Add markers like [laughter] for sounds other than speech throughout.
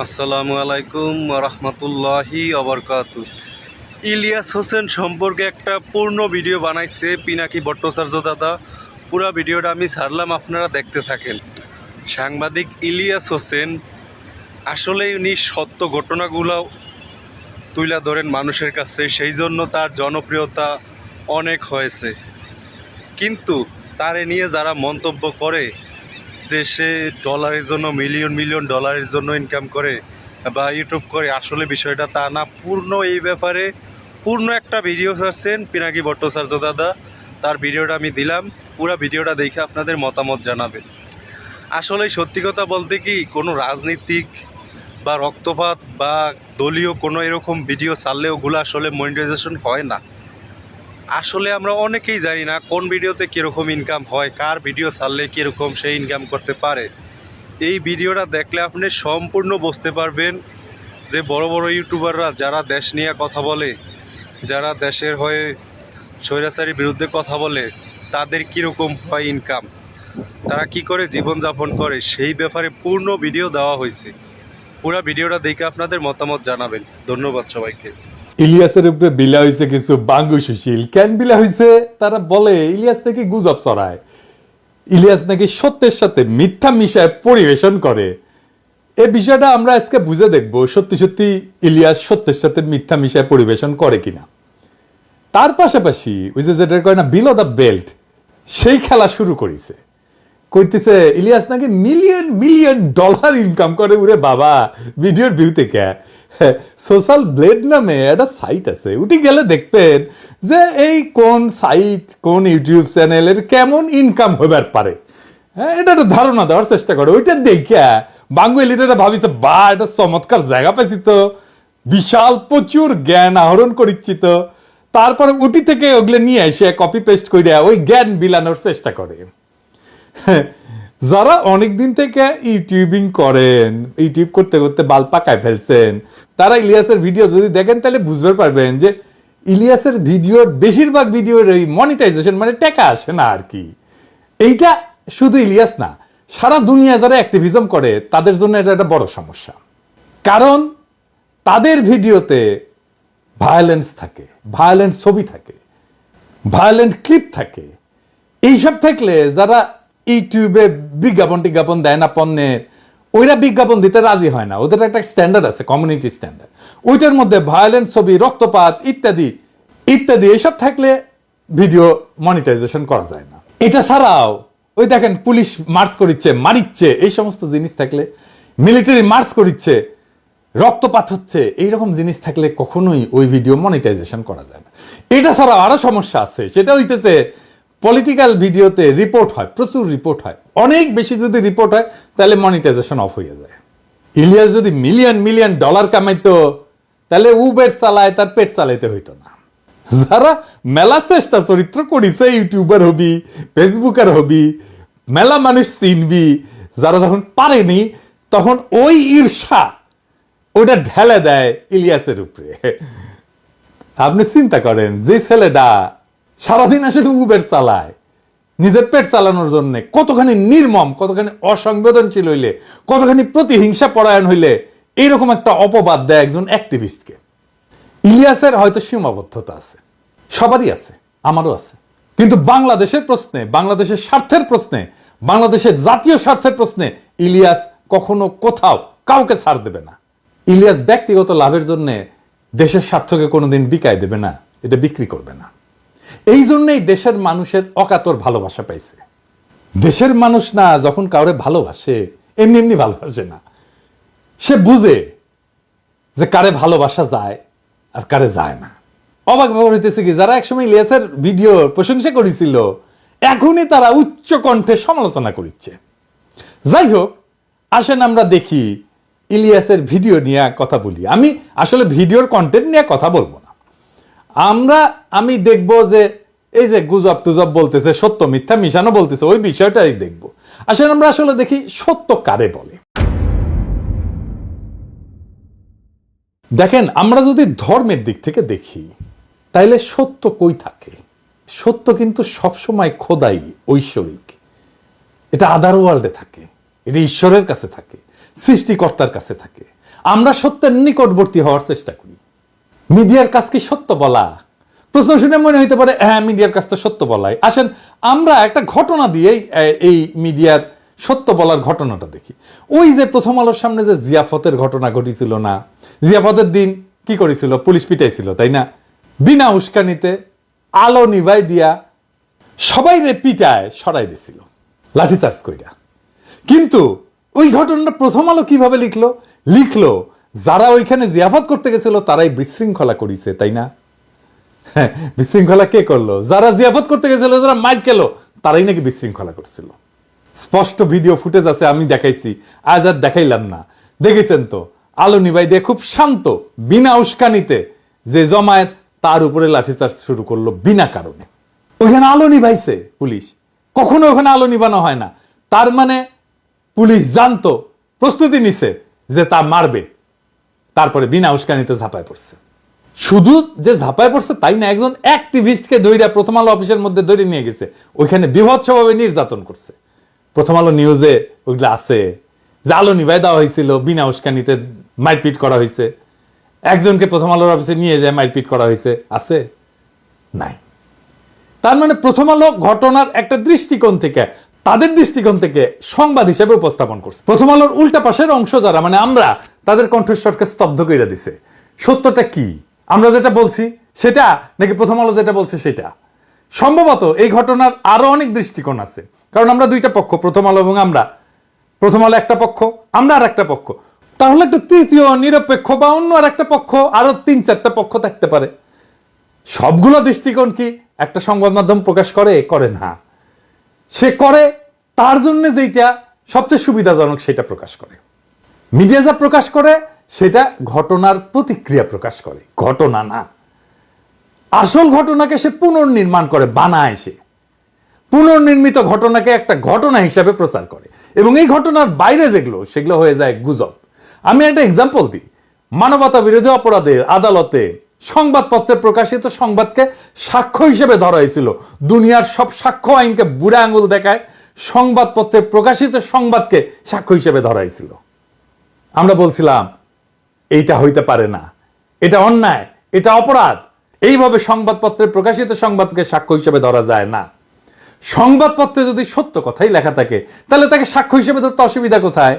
আসসালামু আলাইকুম রহমতুল্লাহি অবরকাতু ইলিয়াস হোসেন সম্পর্কে একটা পূর্ণ ভিডিও বানাইছে পিনাকি ভট্টাচার্য দাদা। পুরো ভিডিওটা আমি ছাড়লাম, আপনারা দেখতে থাকেন। সাংবাদিক ইলিয়াস হোসেন, আসলে উনি সত্য ঘটনাগুলো তুলে ধরেন মানুষের কাছে, সেই জন্য তার জনপ্রিয়তা অনেক হয়েছে। কিন্তু তারে নিয়ে যারা মন্তব্য করে যে সে ডলারের জন্য মিলিয়ন মিলিয়ন ডলারের জন্য ইনকাম করে বা ইউটিউব করে, আসলে বিষয়টা তা না। পূর্ণ এই ব্যাপারে, পূর্ণ একটা ভিডিও ছাড়ছেন পিনাকি ভট্টাচার্য দাদা। তার ভিডিওটা আমি দিলাম, পুরো ভিডিওটা দেখে আপনাদের মতামত জানাবেন। আসলে সত্যি কথা বলতে কি, কোনো রাজনীতিক বা রক্তপাত বা দলীয় কোনো এরকম ভিডিও ছাড়লে ওগুলো আসলে মনিটাইজেশন হয় না। আসলে আমরা অনেকেই জানি না কোন ভিডিওতে কীরকম ইনকাম হয়, কার ভিডিও ছাড়লে কীরকম সে ইনকাম করতে পারে। এই ভিডিওটা দেখলে আপনি সম্পূর্ণ বুঝতে পারবেন যে বড় বড় ইউটিউবাররা যারা দেশ নিয়ে কথা বলে, যারা দেশের হয়ে স্বৈরাচারীর বিরুদ্ধে কথা বলে, তাদের কীরকম হয় ইনকাম তারা কি করে জীবনযাপন করে? সেই ব্যাপারে পূর্ণ ভিডিও দেওয়া হয়েছে। পুরা ভিডিওটা দেখে আপনাদের মতামত জানাবেন। ধন্যবাদ সবাইকে। ইলিয়াসের উপরে বিলা হয়েছে কিছু বাঙ্গু সুশীল। কেন বিলা হয়েছে তারা বলে, ইলিয়াস নাকি গুজব ছড়ায়। ইলিয়াস নাকি সত্যের সাথে মিথ্যা মিশায় পরিবেশন করে। এ বিষয়টা আমরা আজকে বুঝে দেখব, সত্যি সত্যি ইলিয়াস সত্যের সাথে মিথ্যা মিশায় পরিবেশন করে কিনা। তার পাশাপাশি ওই যে যেটা কয় না বিলো দ্য বেল্ট সেই খেলা শুরু করেছে। কইতেছে, ইলিয়াস নাকি মিলিয়ন মিলিয়ন ডলার ইনকাম করে উরে বাবা। ভিডিওর ভিউ থেকে সোশ্যাল ব্লেড নামে একটা সাইট আছে। উঠে গেলে দেখবেন যে এই কোন সাইট কোন ইউটিউব চ্যানেলের কেমন ইনকাম হবার পারে। হ্যাঁ এটা একটা ধারণা দেওয়ার চেষ্টা করে। ওইটা দেখে বাঙ্গুয়েলিটা ভাবিছে, বা, এটা চমৎকার জায়গা পেয়েছি তো। বিশাল প্রচুর জ্ঞান আহরণ করিচ্ছি তো। তারপরে উটি থেকে ওগুলো নিয়ে এসে কপি পেস্ট করে ওই জ্ঞান বিলানোর চেষ্টা করে। যারা অনেক দিন থেকে ইউটিউবিং করেন ইউটিউব করতে করতে বাল পাকায় ফেলছেন, তারা ইলিয়াসের ভিডিও যদি দেখেন, তাহলে বুঝতে পারবেন যে ইলিয়াসের ভিডিওর বেশিরভাগ ভিডিওর এই মনিটাইজেশন মানে টাকা আসে না আর কি। এইটা শুধু ইলিয়াস না, সারা দুনিয়া যারা অ্যাক্টিভিজম করে, তাদের জন্য এটা একটা বড় সমস্যা। কারণ তাদের ভিডিওতে ভায়োলেন্স থাকে ভায়োলেন্ট ছবি থাকে ভায়োলেন্ট ক্লিপ থাকে। এইসব থাকলে যারা ইউটিউবে বিজ্ঞাপন টিজ্ঞাপন দেয় না পণ্যের। ওইরা বিজ্ঞাপন দিতে রাজি হয় না। ওদের একটা স্ট্যান্ডার্ড আছে কমিউনিটি স্ট্যান্ডার্ড ওইটার মধ্যে ভায়োলেন্ট ছবি, রক্তপাত ইত্যাদি ইত্যাদি এসব থাকলে ভিডিও মনিটাইজেশন করা যায় না। এটা ছাড়াও ওই দেখেন পুলিশ মার্চ করিচ্ছে, মারিচ্ছে, এই সমস্ত জিনিস থাকলে মিলিটারি মার্চ করিচ্ছে, রক্তপাত হচ্ছে, এইরকম জিনিস থাকলে কখনোই ওই ভিডিও মনিটাইজেশন করা যায় না। এটা ছাড়াও আরও সমস্যা আছে, সেটা হইতেছে পলিটিক্যাল ভিডিওতে রিপোর্ট হয়, প্রচুর রিপোর্ট হয়। অনেক বেশি যদি রিপোর্ট হয়, তাহলে মনিটাইজেশন অফ হয়ে যায়। ইলিয়াস যদি মিলিয়ন মিলিয়ন ডলার কামাইতো, তাহলে উবের চালায়, তার পেট চালাইতে হইতো না। যারা মেলা চেষ্টা চরিত্র করিছে ইউটিউবার হবি ফেসবুকার হবি, মেলা মানুষ চিনবি, যারা যখন পারেনি, তখন ওই ঈর্ষা ওটা ঢেলে দেয় ইলিয়াসের উপরে। আপনি চিন্তা করেন, যে ছেলেটা সারাদিন আসে উবের চালায়। নিজের পেট চালানোর জন্য। কতখানি নির্মম, কতখানি অসংবেদনশীল হইলে, কতখানি প্রতিহিংসা পরায়ণ হইলে, এইরকম একটা অপবাদ দেয় একজন অ্যাক্টিভিস্টকে ইলিয়াসের হয়তো সীমাবদ্ধতা আছে। সবারই আছে, আমারও আছে। কিন্তু বাংলাদেশের প্রশ্নে, বাংলাদেশের স্বার্থের প্রশ্নে, বাংলাদেশের জাতীয় স্বার্থের প্রশ্নে ইলিয়াস কখনো কোথাও কাউকে ছাড় দেবে না। ইলিয়াস ব্যক্তিগত লাভের জন্য দেশের স্বার্থকে কোনোদিন বিকায় দেবে না, এটা বিক্রি করবে না। এই জন্যই দেশের মানুষের অকাতর ভালোবাসা পাইছে। দেশের মানুষ না যখন কাউরে ভালোবাসে, এমনি এমনি ভালোবাসে না। সে বুঝে যে কারে ভালোবাসা যায় আর কারে যায় না। অবাক ব্যাপার হইতেছে কি, যারা একসময় ইলিয়াসের ভিডিও প্রশংসা করেছিল, এখনই তারা উচ্চ কণ্ঠে সমালোচনা করিচ্ছে। যাই হোক, আসেন আমরা দেখি ইলিয়াসের ভিডিও নিয়ে কথা বলি। আমি আসলে ভিডিওর কন্টেন্ট নিয়ে কথা বলব আমরা, আমি দেখব যে এই যে গুজব টুজব বলতেছে, সত্য মিথ্যা মিশানো বলতেছে, ওই বিষয়টাই দেখব। আসলে আমরা আসলে দেখি সত্য কারে বলে। দেখেন, আমরা যদি ধর্মের দিক থেকে দেখি, তাইলে সত্য কই থাকে? সত্য কিন্তু সবসময় খোদাই, ঐশ্বরিক। এটা আদার ওয়ার্ল্ডে থাকে, এটা ঈশ্বরের কাছে থাকে, সৃষ্টিকর্তার কাছে থাকে। আমরা সত্যের নিকটবর্তী হওয়ার চেষ্টা করি। মিডিয়ার কাজ কি সত্য বলা? প্রশ্ন শুনে মনে হইতে পারে হ্যাঁ মিডিয়ার কাজ তো সত্য বলাই। আসেন, আমরা একটা ঘটনা দিয়েই এই মিডিয়ার সত্য বলার ঘটনাটা দেখি। ওই যে প্রথম আলোর সামনে যে জিয়াফতের ঘটনা ঘটেছিল না, জিয়াফতের দিন কি করেছিল? পুলিশ পিটাইছিল, তাই না? বিনা উস্কানিতে আলো নিভাই দিয়া সবাই রে পিটায়, সরাই দিছিল, লাঠিচার্জ কইরা। কিন্তু ওই ঘটনাটা প্রথম আলো কীভাবে লিখলো? লিখলো যারা ওইখানে জিয়াফত করতে গেছিল, তারাই বিশৃঙ্খলা করিছে, তাই না? [laughs] বিশৃঙ্খলা কে করল? যারা জিয়াফত করতে গেছিল, যারা মাইর খেলো, তারাই নাকি বিশৃঙ্খলা করছিল। স্পষ্ট ভিডিও ফুটেজ আছে, আমি দেখাইছি। আজ আর দেখাইলাম না। দেখেছেন তো? আলো নিবাই দিয়ে খুব শান্ত, বিনা উস্কানিতে যে জমায়েত, তার উপরে লাঠিচার্জ শুরু করল বিনা কারণে। ওইখানে আলো নিভাইছে পুলিশ। কখনো ওখানে আলো নিবানো হয় না। তার মানে পুলিশ জানতো, প্রস্তুতি নিছে যে তা মারবে। তারপরে বিনা উস্কানিতে ঝাঁপায় পড়ছে। শুধু যে ঝাঁপায় পড়ছে তাই না, একজন অ্যাক্টিভিস্টকে দৈরা প্রথম আলো অফিসের মধ্যে ধরে নিয়ে গেছে, ওইখানে বিভৎসভাবে নির্যাতন করছে। প্রথম আলো নিউজে ওইগুলো আছে যে আলো নিভাই দেওয়া হয়েছিল, বিনা উস্কানিতে মারপিট করা হয়েছে। একজনকে প্রথম আলোর অফিসে নিয়ে যায়, মারপিট করা হয়েছে। আছে? নাই। তার মানে প্রথম আলো ঘটনার একটা দৃষ্টিকোণ থেকে তাদের দৃষ্টিকোণ থেকে সংবাদ হিসেবে উপস্থাপন করছে। প্রথম আলোর উল্টা পাশের অংশ যারা মানে আমরা, তাদের কণ্ঠস্বরকে স্তব্ধ করে দিছে। সত্যটা কি? আমরা যেটা বলছি সেটা, নাকি প্রথম আলো যেটা বলছে সেটা? সম্ভবত এই ঘটনার আরও অনেক দৃষ্টিকোণ আছে। কারণ আমরা দুইটা পক্ষ, প্রথম আলো এবং আমরা। প্রথম আলো একটা পক্ষ, আমরা আর একটা পক্ষ। তাহলে একটা তৃতীয় নিরপেক্ষ বা অন্য আর একটা পক্ষ, আরও তিন চারটা পক্ষ থাকতে পারে। সবগুলো দৃষ্টিকোণ কি একটা সংবাদ মাধ্যম প্রকাশ করে? করে না। সে করে, তার জন্য যেটা সবচেয়ে সুবিধাজনক সেটা প্রকাশ করে। মিডিয়া যা প্রকাশ করে, সেটা ঘটনার প্রতিক্রিয়া প্রকাশ করে। ঘটনা না। আসল ঘটনাকে সে পুনর্নির্মাণ করে, বানায় সে। পুনর্নির্মিত ঘটনাকে একটা ঘটনা হিসাবে প্রচার করে। এবং এই ঘটনার বাইরে যেগুলো, সেগুলো হয়ে যায় গুজব। আমি একটা এক্সাম্পল দিই। মানবতা বিরোধী অপরাধের আদালতে সংবাদপত্রে প্রকাশিত সংবাদকে সাক্ষ্য হিসেবে ধরা হয়েছিল। দুনিয়ার সব সাক্ষ্য আইনকে বুড়া আঙ্গুল দেখায় সংবাদপত্রে প্রকাশিত সংবাদকে সাক্ষ্য হিসেবে ধরা হয়েছিল। আমরা বলছিলাম, এইটা হইতে পারে না। এটা অন্যায়, এটা অপরাধ। এইভাবে সংবাদপত্রে প্রকাশিত সংবাদকে সাক্ষ্য হিসেবে ধরা যায় না। সংবাদপত্রে যদি সত্য কথাই লেখা থাকে, তাহলে তাকে সাক্ষ্য হিসেবে ধরতে অসুবিধা কোথায়?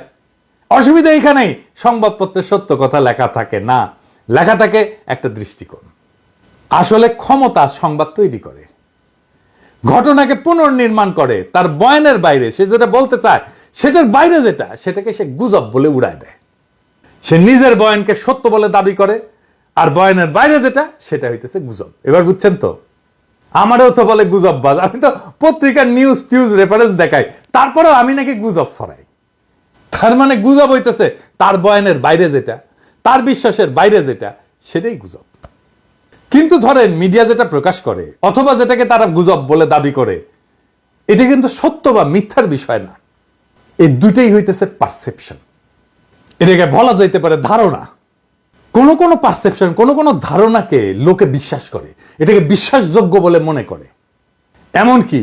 অসুবিধা এখানেই। সংবাদপত্রে সত্য কথা লেখা থাকে না। লেখা থাকে একটা দৃষ্টিকোণ। আসলে ক্ষমতা সংবাদ তৈরি করে। ঘটনাকে পুনর্নির্মাণ করে, তার বয়ানের বাইরে সে যেটা বলতে চায়, সেটার বাইরে যেটা, সেটাকে সে গুজব বলে উড়ায় দেয়। সে নিজের বয়ানকে সত্য বলে দাবি করে, আর বয়ানের বাইরে যেটা, সেটা হইতেছে গুজব। এবার বুঝছেন তো? আমারও তো বলে গুজব বাজ আমি তো পত্রিকার নিউজ টিউজ রেফারেন্স দেখাই, তারপরেও আমি নাকি গুজব ছড়াই। তার মানে গুজব হইতেছে তার বয়ানের বাইরে যেটা তার বিশ্বাসের বাইরে যেটা, সেটাই গুজব। কিন্তু ধরেন, মিডিয়া যেটা প্রকাশ করে, অথবা যেটাকে তারা গুজব বলে দাবি করে, এটা কিন্তু সত্য বা মিথ্যার বিষয় না। এই দুটেই হইতেছে পারসেপশন এটাকে বলা যাইতে পারে ধারণা। কোন কোন পারসেপশন কোন কোন ধারণাকে লোকে বিশ্বাস করে, এটাকে বিশ্বাসযোগ্য বলে মনে করে। এমনকি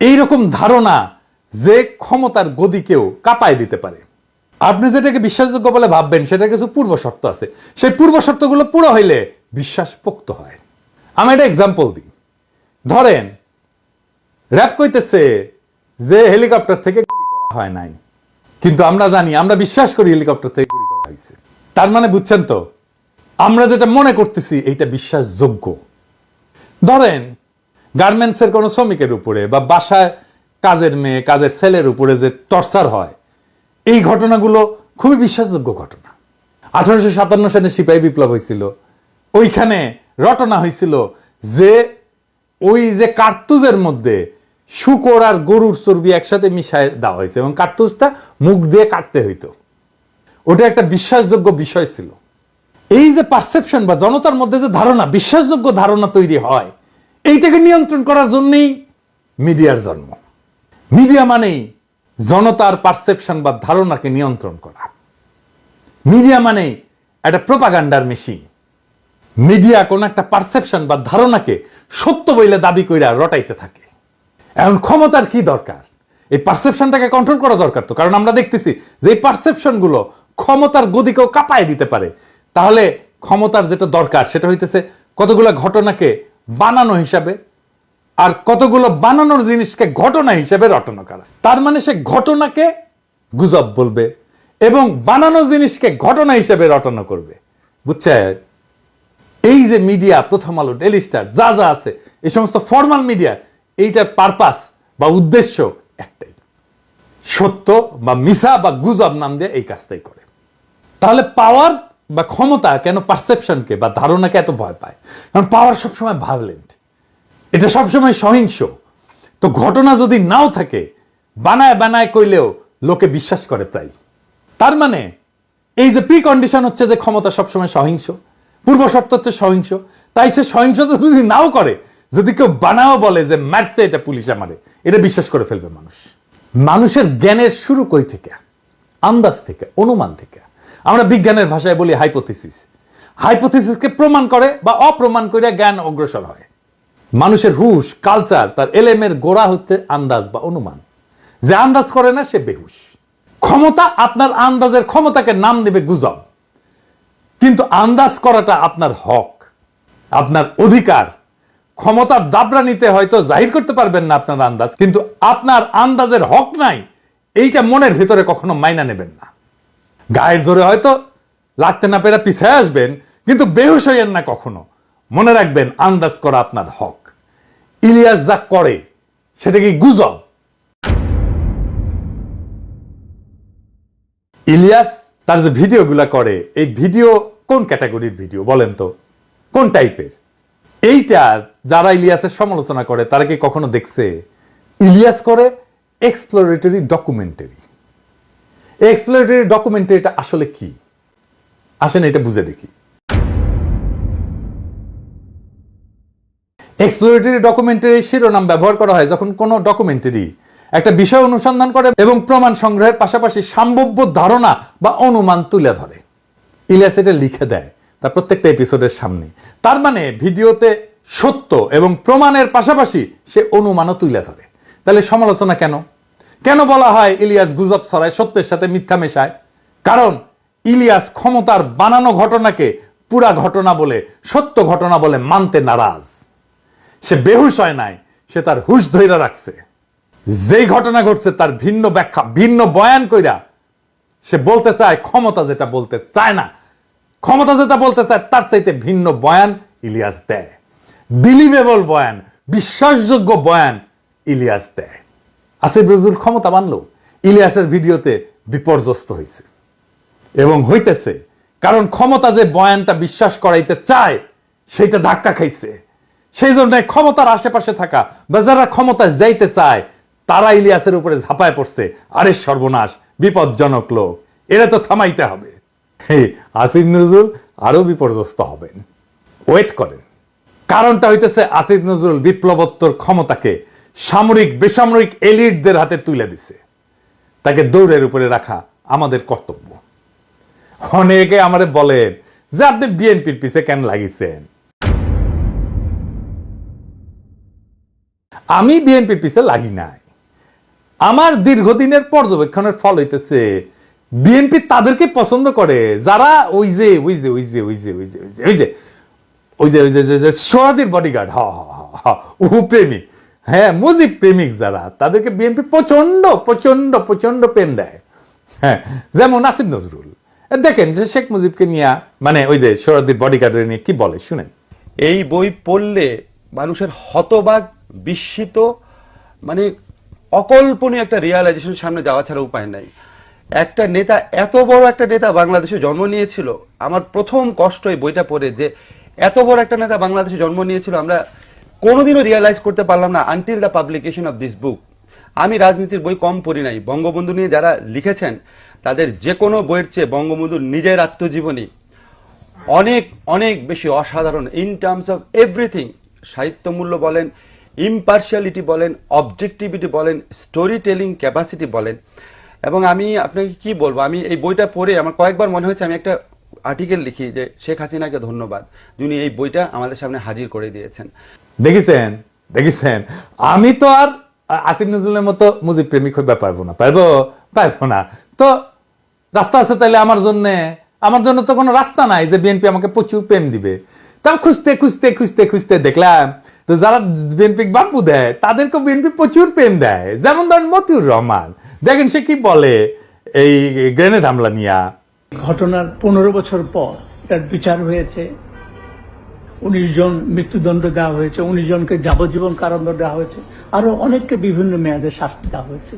এইরকম ধারণা যে ক্ষমতার গদিকেও কাঁপায় দিতে পারে। আপনি যেটাকে বিশ্বাসযোগ্য বলে ভাববেন সেটা কিছু পূর্ব শর্ত আছে। সেই পূর্ব শর্তগুলো পুরো হইলে বিশ্বাস পোক্ত হয়। আমি একটা এক্সাম্পল দিই। ধরেন র্যাপ কইতেছে যে হেলিকপ্টার থেকে হয় নাই। কিন্তু আমরা জানি, আমরা বিশ্বাস করি হেলিকপ্টার থেকে গুলি করা হয়েছে তার মানে বুঝছেন তো, আমরা যেটা মনে করতেছি এইটা বিশ্বাসযোগ্য। ধরেন গার্মেন্টসের কোনো শ্রমিকের উপরে বা বাসায় কাজের মেয়ে, কাজের ছেলের উপরে যে টর্চার হয় এই ঘটনাগুলো খুবই বিশ্বাসযোগ্য ঘটনা। আঠারোশো সাতান্ন সালে সিপাহী বিপ্লব হয়েছিল। ওইখানে রটনা হয়েছিল যে ওই যে কার্তুজের মধ্যে শুকর আর গরুর চর্বি একসাথে মিশায় দেওয়া হয়েছে এবং কার্তুজটা মুখ দিয়ে কাটতে হইতো। ওটা একটা বিশ্বাসযোগ্য বিষয় ছিল। এই যে পারসেপশন বা জনতার মধ্যে যে ধারণা, বিশ্বাসযোগ্য ধারণা তৈরি হয়, এইটাকে নিয়ন্ত্রণ করার জন্যই মিডিয়ার জন্ম। মিডিয়া মানেই জনতার পারসেপশন বা ধারণাকে নিয়ন্ত্রণ করা। মিডিয়া মানেই একটা প্রোপাগান্ডার মেশিন মিডিয়া কোন একটা পারসেপশন বা ধারণাকে সত্য বইলে দাবি কইরা রটাইতে থাকে। এখন ক্ষমতার কি দরকার? এই পারসেপশনটাকে কন্ট্রোল করা দরকার তো। কারণ আমরা দেখতেছি যে এই পারসেপশনগুলো ক্ষমতার গদিকেও কাঁপায় দিতে পারে। তাহলে ক্ষমতার যেটা দরকার সেটা হইতেছে কতগুলো ঘটনাকে বানানো হিসাবে আর কতগুলো বানানোর জিনিসকে ঘটনা হিসেবে রটনা করা। তার মানে সে ঘটনাকে গুজব বলবে এবং বানানো জিনিসকে ঘটনা হিসেবে রটনা করবে। বুঝছেন? এই যে মিডিয়া, প্রথম আলো ডেলি স্টার, যা যা আছে, এই সমস্ত ফর্মাল মিডিয়া, এইটার পারপাস বা উদ্দেশ্য একটাই। সত্য বা মিসা বা গুজব নাম দিয়ে এই কাজটাই করে। তাহলে পাওয়ার বা ক্ষমতা কেন পারসেপশনকে বা ধারণাকে এত ভয় পায়? কারণ পাওয়ার সবসময় ভায়োলেন্ট এটা সবসময় সহিংস। তো ঘটনা যদি নাও থাকে, বানায় বানায় কইলেও লোকে বিশ্বাস করে প্রায়। তার মানে এই যে প্রি কন্ডিশন হচ্ছে যে ক্ষমতা সবসময় সহিংস, পূর্ব শর্ত হচ্ছে সহিংস, তাই সে সহিংসতা যদি নাও করে, যদি কেউ বানাও বলে যে মারছে এটা পুলিশ আমারে, এটা বিশ্বাস করে ফেলবে মানুষ। মানুষের জ্ঞানের শুরু কই থেকে? আন্দাজ থেকে, অনুমান থেকে। আমরা বিজ্ঞানের ভাষায় বলি হাইপোথিসিস হাইপোথিসিসকে প্রমাণ করে বা অপ্রমাণ করে জ্ঞান অগ্রসর হয়। মানুষের হুশ কালচার তার এলেমের গোড়া হচ্ছে আন্দাজ বা অনুমান। যে আন্দাজ করে না, সে বেহুশ। ক্ষমতা আপনার আন্দাজের ক্ষমতাকে নাম দেবে গুজব। কিন্তু আন্দাজ করাটা আপনার হক, আপনার অধিকার। ক্ষমতার দাবরা নিতে হয়তো জাহির করতে পারবেন না আপনার আন্দাজ, কিন্তু আপনার আন্দাজের হক নাই, এইটা মনের ভিতরে কখনো মাইনা নেবেন না। গায়ের জোরে হয়তো লাগতে না পেরে পিছিয়ে আসবেন, কিন্তু বেহুশ হইয়েন না কখনো। মনে রাখবেন, আন্দাজ করা আপনার হক। ইলিয়াস যা করে, সেটা কি গুজব? ইলিয়াস তার যে ভিডিওগুলা করে, এই ভিডিও কোন ক্যাটাগরির ভিডিও বলেন তো? কোন টাইপের? এইটা যারা ইলিয়াসের সমালোচনা করে, তারা কি কখনো দেখছে? ইলিয়াস করে এক্সপ্লোরেটরি ডকুমেন্টারি এক্সপ্লোরেটরি ডকুমেন্টারিটা আসলে কি? আসেন এটা বুঝে দেখি। এক্সপ্লোরেটরি ডকুমেন্টারি শিরোনাম ব্যবহার করা হয় যখন কোনো ডকুমেন্টারি একটা বিষয় অনুসন্ধান করে এবং প্রমাণ সংগ্রহের পাশাপাশি সম্ভাব্য ধারণা বা অনুমান তুলে ধরে। ইলিয়াস এটা লিখে দেয় তার প্রত্যেকটা এপিসোডের সামনে। তার মানে ভিডিওতে সত্য এবং প্রমাণের পাশাপাশি সে অনুমানও তুলে ধরে। তাহলে সমালোচনা কেন? কেন বলা হয় ইলিয়াস গুজব ছড়ায়, সত্যের সাথে মিথ্যা মেশায়? কারণ ইলিয়াস ক্ষমতার বানানো ঘটনাকে পুরা ঘটনা বলে, সত্য ঘটনা বলে মানতে নারাজ। সে বেহুশ হয় নাই, সে তার হুশ ধৈরা রাখছে। যেই ঘটনা ঘটছে তার ভিন্ন ব্যাখ্যা, ভিন্ন বয়ান কইরা সে বলতে চায় ক্ষমতা যেটা বলতে চায় না। ক্ষমতা যেটা বলতে চায় তার চাইতে ভিন্ন বয়ান ইলিয়াস দেয়। বিলিভেবল বয়ান, বিশ্বাসযোগ্য বয়ান ইলিয়াস দেয়। আসিফ নজরুল ক্ষমতা মানলো। ইলিয়াসের ভিডিওতে বিপর্যস্ত হয়েছে এবং হইতেছে, কারণ ক্ষমতা যে বয়ানটা বিশ্বাস করাইতে চায়, সেইটা ধাক্কা খাইছে। সেই জন্য ক্ষমতার আশেপাশে থাকা বা যারা ক্ষমতায় যাইতে চায়, তারা ইলিয়াসের উপরে ঝাঁপায় পড়ছে। আরে সর্বনাশ, বিপজ্জনক লোক, এরা তো থামাইতে হবে। আসিফ নজরুল আরও বিপর্যস্ত হবেন। ওয়েট করেন। কারণটা হইতেছে আসিফ নজরুল বিপ্লবোত্তর ক্ষমতাকে সামরিক, বেসামরিক এলিটদের হাতে তুলে দিছে। তাকে দৌড়ের উপরে রাখা আমাদের কর্তব্য। অনেকে আমারে বলেন, যে আপনি বিএনপির পিছে কেন লাগিয়েছেন আমি বিএনপির পিছে লাগি নাই আমার দীর্ঘদিনের পর্যবেক্ষণের ফল হইতেছে বিএনপি তাদেরকে পছন্দ করে যারা ওই যে ওই যে ওই যে ওই যে ওই যে ওই যে ওই যে ওই যে ওই যে যে- সোহাদির বডিগার্ড হ হ হ, প্রেমিক হ্যাঁ মুজিব প্রেমিক যারা তাদেরকে বিএনপি প্রচণ্ড প্রচণ্ড প্রচণ্ড পেন দেয় হ্যাঁ যেমন আসিফ নজরুল দেখেন যে শেখ মুজিবকে নিয়ে মানে ওই যে সোহাদির বডিগার্ডের নিয়ে কি বলে শুনেন এই বই পড়লে মানুষের হতবাক বিস্মিত মানে অকল্পনীয় একটা রিয়ালাইজেশন সামনে যাওয়া ছাড়া উপায় নাই। একটা নেতা, এত বড় একটা নেতা বাংলাদেশে জন্ম নিয়েছিল, আমার প্রথম কষ্ট এই বইটা পড়ে যে এত বড় একটা নেতা বাংলাদেশে জন্ম নিয়েছিল, আমরা কোনোদিনও রিয়ালাইজ করতে পারলাম না until the publication of this book আমি রাজনীতির বই কম পড়ি নাই। বঙ্গবন্ধু নিয়ে যারা লিখেছেন, তাদের যে কোনো বইয়ের চেয়ে বঙ্গবন্ধুর নিজের আত্মজীবনী অনেক অনেক বেশি অসাধারণ ইন টার্মস অফ এভরিথিং সাহিত্যমূল্য বলেন ইম্পার্শিয়ালিটি বলেন অবজেক্টিভিটি বলেন স্টোরি টেলিং ক্যাপাসিটি বলেন। এবং আমি আপনাকে কি বলব, আমি এই বইটা পড়ে আমার কয়েকবার মনে হয়েছে, আমি একটা আর্টিকেল লিখি যে, শেখ হাসিনাকে ধন্যবাদ, যিনি এই বইটা আমাদের সামনে হাজির করে দিয়েছেন। দেখেছেন দেখেছেন। আমি তো আর, আসিফ নজরুলের মতো মুজিব প্রেমিক হইবা পারব না, পারব? পারব না। তো রাস্তা আছে তাহলে আমার জন্য আমার জন্য তো কোনো রাস্তা নাই যে বিএনপি আমাকে প্রচুর প্রেম দিবে। তাও খুঁজতে খুঁজতে খুঁজতে খুঁজতে দেখলাম তো যারা বিএনপি বাম্বু দেয় তাদেরকে বিএনপি প্রচুর প্রেম দেয়। যেমন ধরেন মতিউর রহমান। দেখেন সে কি বলে এই গ্রেনেড হামলা নিয়া? ঘটনার পনেরো বছর পর তার বিচার হয়েছে। উনিশ জন মৃত্যুদণ্ড দেওয়া হয়েছে, উনিশ জনকে যাবজ্জীবন কারাদণ্ড দেওয়া হয়েছে, আরও অনেককে বিভিন্ন মেয়াদে শাস্তি দেওয়া হয়েছে।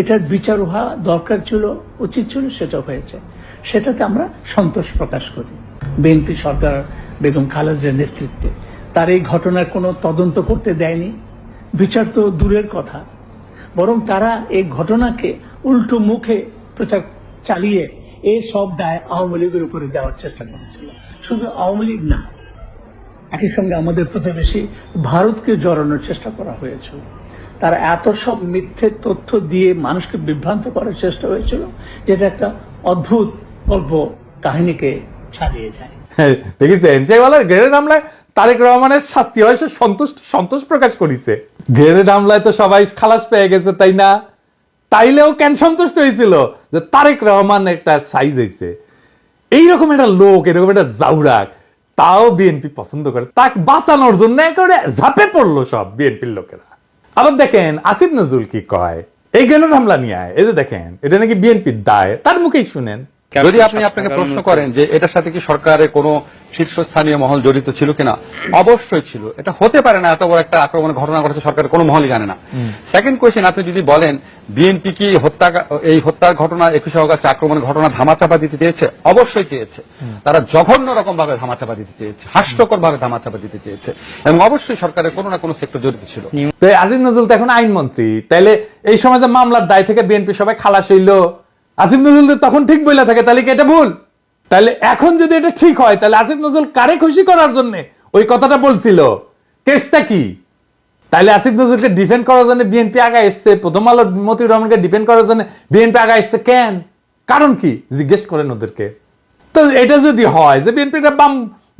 এটার বিচার হওয়া দরকার ছিল, উচিত ছিল, সেটা হয়েছে। সেটাতে আমরা সন্তোষ প্রকাশ করি। বিএনপি সরকার বেগম খালেদার নেতৃত্বে। তার এই ঘটনার কোনো তদন্ত করতে দেয়নি। বিচার তো দূরের কথা। বরং তারা এই ঘটনাকে উল্টো মুখে প্রচার চালিয়ে এই সব দায় আওয়ামী লীগের উপরে দেওয়ার চেষ্টা করেছিল। শুধু আওয়ামী লীগ না একই সঙ্গে আমাদের প্রতিবেশী ভারতকে জড়ানোর চেষ্টা করা হয়েছিল। তারা এত সব মিথ্যে তথ্য দিয়ে মানুষকে বিভ্রান্ত করার চেষ্টা হয়েছিল যেটা একটা অদ্ভুত গল্প কাহিনীকে ছাড়িয়ে যায়। হ্যাঁ, সেই বলে গ্রেনেড হামলায় তারেক রহমানের শাস্তি হয়, সে সন্তুষ্ট, সন্তোষ প্রকাশ করিছে। গ্রেনেড হামলায় তো সবাই খালাস পেয়ে গেছে, তাই না? তাইলেও কেন সন্তুষ্ট হয়েছিল? যে তারেক রহমান একটা সাইজ হয়েছে এইরকম একটা লোক, এরকম একটা জাউরাক, তাও বিএনপি পছন্দ করে। তাকে বাঁচানোর জন্য একেবারে ঝাঁপে পড়ল সব বিএনপির লোকেরা। আবার দেখেন, আসিফ নজরুল কি কয়? এই গ্রেনেড হামলা নিয়ে এই যে দেখেন, এটা নাকি বিএনপির দায়। তার মুখেই শুনেন। যদি আপনি আপনাকে প্রশ্ন করেন যে এটার সাথে কি সরকারের কোনো শীর্ষস্থানীয় মহল জড়িত ছিল কিনা? অবশ্যই ছিল। এটা হতে পারে না এত বড় একটা আক্রমণের ঘটনা ঘটেছে সরকারের কোনো মহলই জানে না। সেকেন্ড কোয়েশ্চেন আপনি যদি বলেন বিএনপি কি হত্যা এই হত্যার ঘটনা একুশে অগস্ট আক্রমণের ঘটনা ধামাচাপা দিতে চেয়েছে? অবশ্যই চেয়েছে। তারা জঘন্য রকম ভাবে ধামাচাপা দিতে চেয়েছে হাস্যকর ভাবে ধামাচাপা দিতে চেয়েছে এবং অবশ্যই সরকারের কোনো না কোনো সেক্টর জড়িত ছিল। তো আজিম নজরুল তো এখন আইনমন্ত্রী। তাইলে এই সময় যে মামলার দায় থেকে বিএনপি সবাই খালাস হইল। আসিফ নজরুল তখন ঠিক বইলা থাকে, তাহলে কি এটা ভুল? তাহলে এখন যদি এটা ঠিক হয়, তাহলে আসিফ নজরুল কারে খুশি করার জন্য? ওই কথাটা বলছিল। কেসটা কি? তাহলে আসিফ নজরুলকে ডিফেন্ড করার জন্য বিএনপি আগা এসছে, প্রথম আলো মতিউর রহমানকে ডিফেন্ড করার জন্য বিএনপি আগা এসছে কেন? কারণ কি? জিজ্ঞেস করেন ওদেরকে। তো এটা যদি হয় যে বিএনপিটা বাম,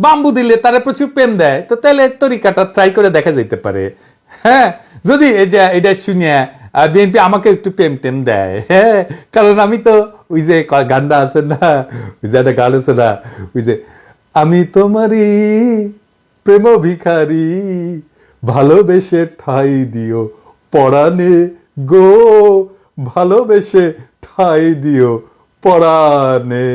বাম্বু দিলে তারা প্রচুর প্রেম দেয়, তো তাহলে তরিকাটা ট্রাই করে দেখা যেতে পারে। হ্যাঁ? যদি এটা এটা শুনিয়ে বিএনপি আমাকে একটু প্রেম টেম দেয়। হ্যাঁ কারণ আমি তো ওই যে গানটা আছে না, ওই যে একটা গান আছে না, ওই যে, আমি তোমারই প্রেম ভিখারি ভালোবেসে ঠাই দিও পরাণে গো, ভালোবেসে ঠাই দিও পরাণে।